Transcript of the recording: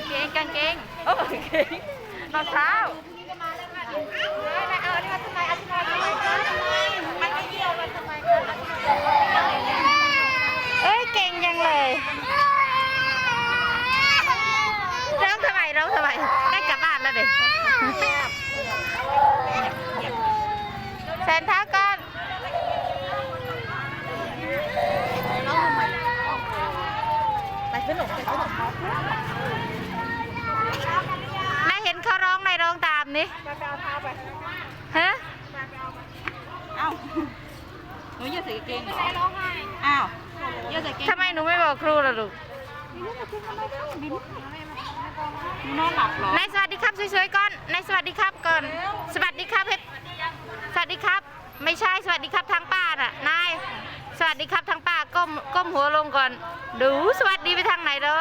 างเกงโอ้กางเกงรองเท้าเออนี่มาทำไมอธิบายทำไมคะมันไม่เยี่ยวมันทำไมคะเอ้ยเก่งจังเลยร้องทำไมร้องทำไมได้กลับบ้านแล้วเด็กแสนเท้าก่อนไปขนมไปขนม นายเห็นเขาร้องนายร้องตาม นี่ไปเอาเท้าไปฮะเอ้าหนูยืดใส่กางเกงเหรออ้าวยืดใส่กางเกงทำไมหนูไม่บอกครูล่ะลูกหนูนอนหลับเหรอนายสวัสดีครับสวยๆก่อนนายสวัสดีครับก่อน สวัสดีครับเพชรสวัสดีครับ ไม่ใช่สวัสดีครับทางป้าน่ะนายสวัสดีครับทางป้าก้มก้มหัวลงก่อน ดูสวัสดีไปทางไหนเด้อ